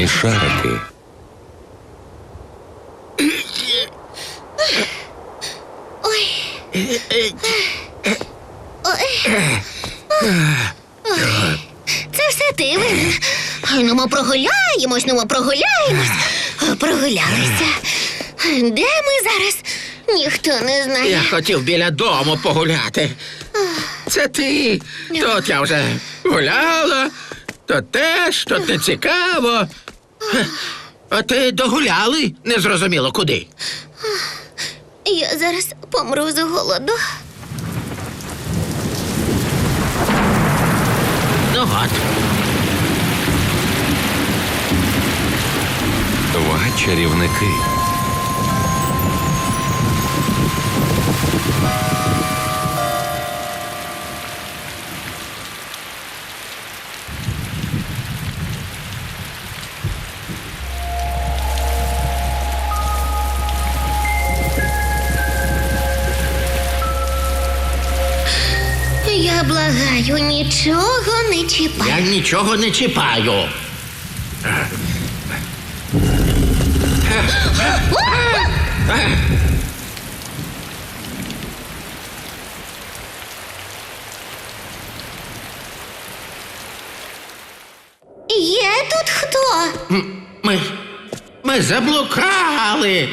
невидимі. Ой. Ой. Ой. Це все ти винен. Ну, ми прогуляємось, ну ми прогуляємось. Прогулялися. Де ми зараз? Ніхто не знає. Я хотів біля дому погуляти. Це ти. Тут я вже гуляла, то теж, тут не цікаво. А ти догуляли? Незрозуміло куди. Я зараз помру з голоду. Ну от. Два чарівники. Я благаю, нічого не чіпай. Я нічого не чіпаю. Є тут хто? М- Ми. Ми заблукали.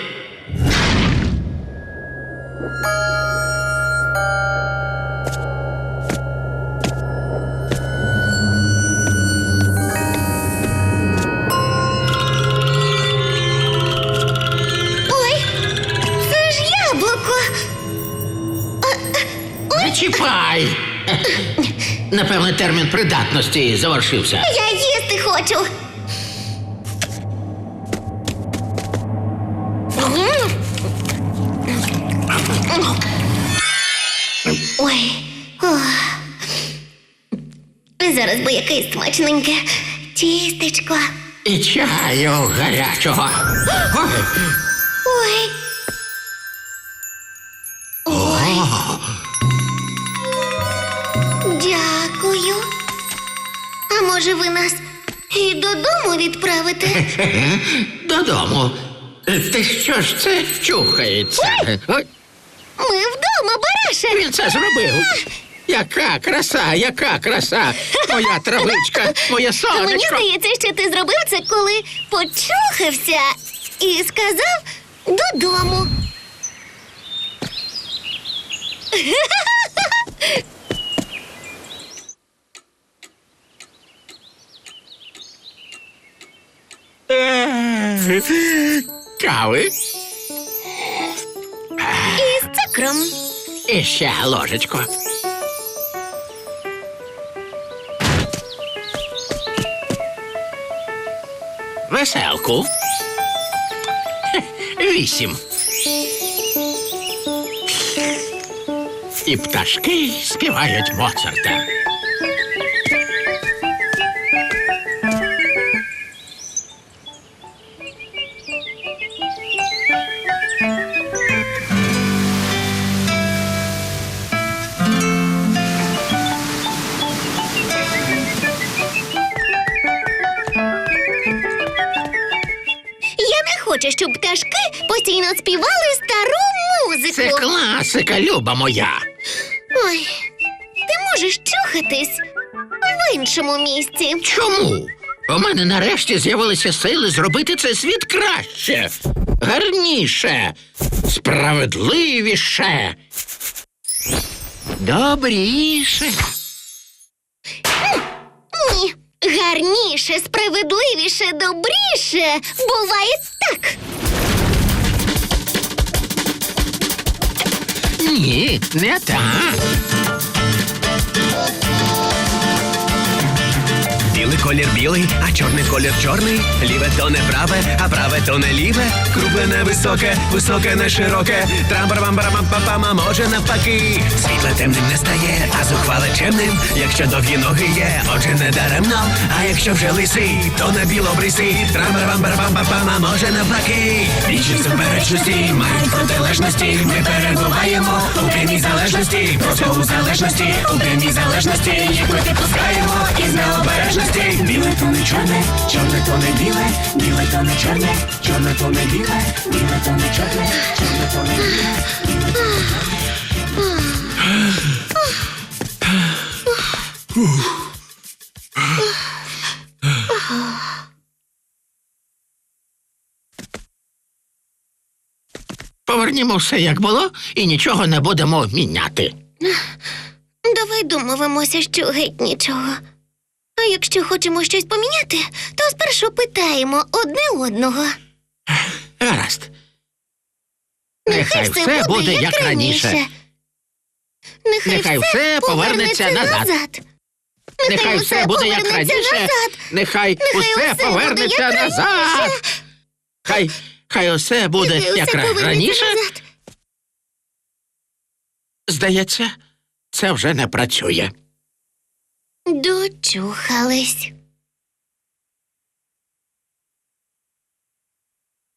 Напевне, термін придатності завершився. Я їсти хочу. Ой. ох. Зараз би якесь смачненьке тістечко. І чаю гарячого. Ой. Ой. Може ви нас і додому відправите? Додому. Ти що ж це чухається? Ой, Ми вдома, бараше. він це зробив. Яка краса, яка краса! Моя травичка, моє Мені сонечко. здається, що ти зробив це, коли почухався і сказав додому. Кави І з цукром. і ще ложечко. Веселку. Вісім. І пташки співають Моцарта. Хочу, щоб пташки постійно співали стару музику. Це класика, люба моя. Ой, ти можеш чухатись в іншому місці. Чому? У мене нарешті з'явилися сили зробити цей світ краще, гарніше, справедливіше, добріше. Ні. Гарніше, справедливіше, добріше буває так. Ні, не так. Білий колір білий, а чорний колір чорний. Ліве то не праве, а праве то не ліве. Кругле не високе, високе не широке. Трамбарам-барам-пам-пам, може навпаки. Світле темним не стає, а зухвале чемним. Якщо довгі ноги є, отже не даремно. А якщо вже лисий, то не білобрисий. Трамбарам-барам-пам-пам, може навпаки. Річі суперечності мають протилежності. Ми перебуваємо у прямій залежності. Просто у залежності, у прямій залежності. Їх ми підпускаємо із необережності. Біле то не чорне, чорне то не біле, біле то не чорне, чорне то не біле, біле то не чорне, чорне то не біле. Повернімо все як було і нічого не будемо міняти. Давай домовимося, що геть нічого. А якщо хочемо щось поміняти, то спершу питаємо одне одного. Гаразд. Нехай все буде як раніше. Нехай, Нехай все повернеться назад. Нехай все буде як повернеться раніше. назад. Нехай Нехай усе усе буде повернеться як назад. раніше. Хай, хай усе буде Нехай як усе ра- повернеться раніше. назад. Здається, це вже не працює. Дочухались.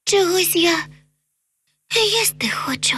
Чогось я їсти хочу.